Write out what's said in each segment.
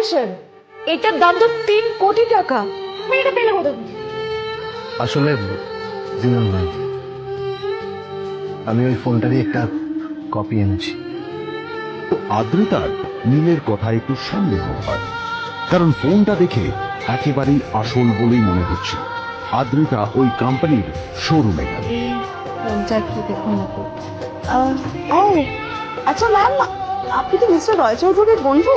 Congratulation এটার দাম তো তিন কোটি টাকা। তুমি এটা পেলে কোথায়? আসলে ভাই আমি ওই ফোনটারই একটা কপি এনেছি। আদ্রিতার নীলের কথা একটু সন্দেহ হয় কারণ ফোনটা দেখে একেবারেই আসল বলেই মনে হচ্ছে আদ্রিতা ওই কোম্পানির শোরুমে গেল। আচ্ছা ম্যাম আপনি তো মিস্টার রয় চৌধুরীর বন্ধু?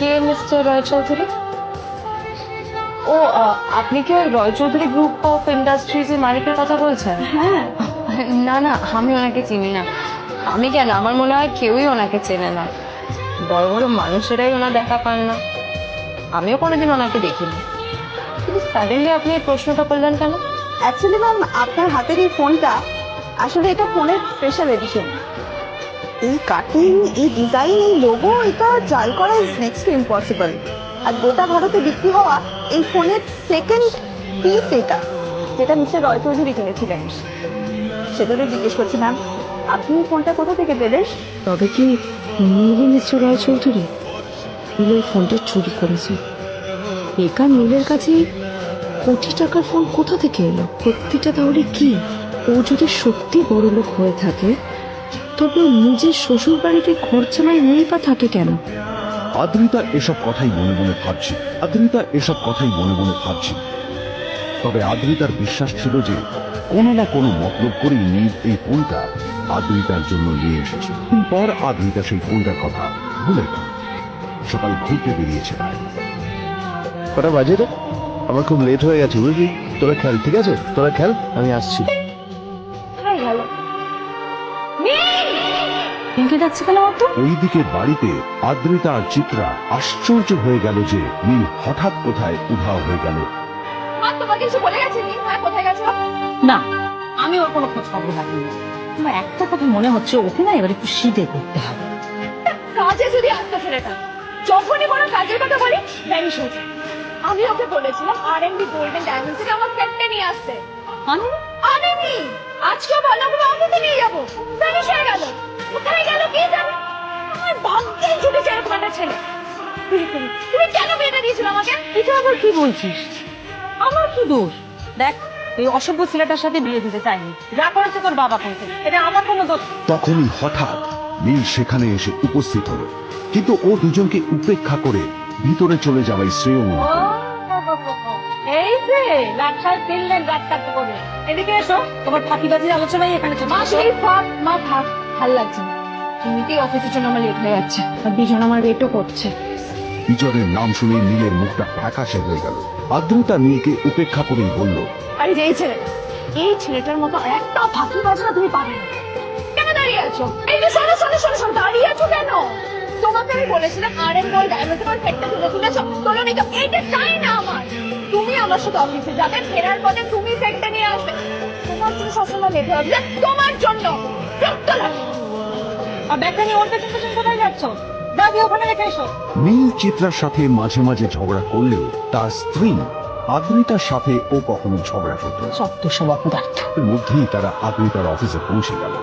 কে মিস্টার রয় চৌধুরী? ও আপনি কি ওই Roy Chowdhury group of industries এর মালিকের কথা বলছেন? হ্যাঁ। না না আমি ওনাকে চিনি না। আমি কেন? আমার মনে হয় কেউই ওনাকে চেনে না। বড় বড় মানুষেরাই ওনার দেখা পান না। আমিও কোনোদিন ওনাকে দেখিনি। কিন্তু সাডেনলি আপনি এই প্রশ্নটা করলেন কেন? অ্যাকচুয়ালি ম্যাম আপনার হাতের এই ফোনটা আসলে এটা ফোনের স্পেশাল এডিশন এই কাটিং, এই ডিজাইন এই লোগো এটা জাল করা ইজ নেক্সট টু ইম্পসিবল আর গোটা ভারতে বিক্রি হওয়া এই ফোনের সেকেন্ড পিস এটা, যেটা মিস্টার রয় চৌধুরী কিনেছিলেন। সেটাকে জিজ্ঞেস করছি ম্যাম আপনি ফোনটা কোথা থেকে পেলেন? তবে কি মিস্টার রায় চৌধুরী? ওই ফোনটা চুরি করেছে। বেকার নীলের কাছে কোটি টাকার ফোন কোথা থেকে এলো? সত্যিটা তাহলে কি? ও যদি সত্যি বড় লোক হয়ে থাকে তবে নিজের শ্বশুর বাড়িতে খরচামায় নেই বা থাকে কেন? আদ্রিতা এসব কথাই মনে মনে ভাবছে। আদ্রিতা এসব কথাই মনে মনে ভাবছে। তবে আদ্রিতার বিশ্বাস ছিল যে কোনো না কোনো মতলব করেই নীল এই ফোনটা আদ্রিতার জন্য নিয়ে এসেছে। পর আদ্রিতা সেই ফোনটার কথা ভুলে গেল। সকাল ঘুরতে বেরিয়েছে। কটা বাজে রে? আমার খুব লেট হয়ে গেছে বুঝলি। তোরা খেল ঠিক আছে? তোরা খেল আমি আসছি। পিঙ্কে ডাকছে কেন অত ওই দিকের বাড়িতে আদ্রিতা আর চিত্রা আশ্চর্য হয়ে গেল যে নীল হঠাৎ কোথায় উধাও হয়ে গেল। মা তোমাকে কিছু বলে গেছে নি? হ্যাঁ কোথায় গেছো? না আমি ওর কোনো খোঁজ খবর রাখিনি আমার একটা কথা মনে হচ্ছে ওকে না এবার একটু শীতে করতে হবে। কাজে যদি আসতো ছেলেটা যখনই কোনো কাজের কথা বলি ভ্যানিশ হয়ে যায়। আমি ওকে বলেছিলাম আর এম বি গোল্ডেন ডায়মন্ড থেকে আমার সেটটা নিয়ে আসতে। আনেনি? আজকে ভালো করে অফিসে নিয়ে যাব। ভ্যানিশ হয়ে গেল। কোথায় ভাগ্যে এরকম একটা ছেলে। তুমি কেন বিয়েটা দিয়েছিল আমাকে? এটা আবার কি বলছিস? আমার কি দোষ? দেখ এই অসভ্য ছেলেটার সাথে বিয়ে দিতে চাইনি। যা করেছে তোর বাবা করেছে এটা আমার কোনো দোষ তখনই হঠাৎ নীল সেখানে এসে উপস্থিত হলো। কিন্তু ও দুজনকে উপেক্ষা করে ভিতরে চলে যাওয়াই শ্রেয় মনে হলো। এই যে ব্যবসায় ফিরলেন রাত কাটতে করে এদিকে এসো তোমার ফাঁকিবাজির আলোচনাই এখানে মা সেই থাক মা থাক ভালো লাগছে না। এমনিতেই অফিসের জন্য আমার লেট হয়ে যাচ্ছে। আর দুজন আমার ওয়েটও করছে। বিজয়ের নাম শুনে নীলের মুখটা ফ্যাকাশে হয়ে গেল। আদ্রিতা নীলকে উপেক্ষা করেই বলল আরে যে এই ছেলেটা এই ছেলেটার মতো একটা ফাঁকি বাজনা তুমি পাবে না। কেন দাঁড়িয়ে আছো? এই যে শোনো শোনো শোনো শোনো দাঁড়িয়ে আছো কেন? তোমাকে আমি বলেছিলাম আর এম গোল্ড ডায়মন্ড তোমার পেটটা তুলে তুলেছো। তোলো নি তো এইটা চাই না আমার? তুমি আমার সাথে অফিসে যাবে ফেরার পথে তুমি সেটটা নিয়ে আসবে। তোমার জন্য সবসময় লেট হবে তোমার জন্য। বিরক্ত লাগে। আর ব্যাগটা নিয়ে ওর পেছন পেছন কোথায় যাচ্ছ? দাদি ওখানে রেখে এসো। নীল চিত্রার সাথে মাঝে মাঝে ঝগড়া করলেও তার স্ত্রী আদ্রিতার সাথে ও কখনো ঝগড়া করত। সত্য স্বভাব পদার্থ মধ্যেই তারা আদ্রিতার অফিসে পৌঁছে গেল।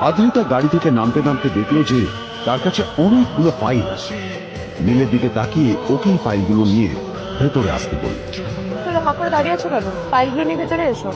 আদ্রিতা গাড়ি থেকে নামতে নামতে দেখল যে তার কাছে অনেকগুলো ফাইল আছে। নীলের দিকে তাকিয়ে ওকেই ফাইলগুলো নিয়ে ভেতরে আসতে বলল। তোরা হাঁ দাঁড়িয়ে আছো কেন? ফাইলগুলো নিয়ে ভেতরে এসো।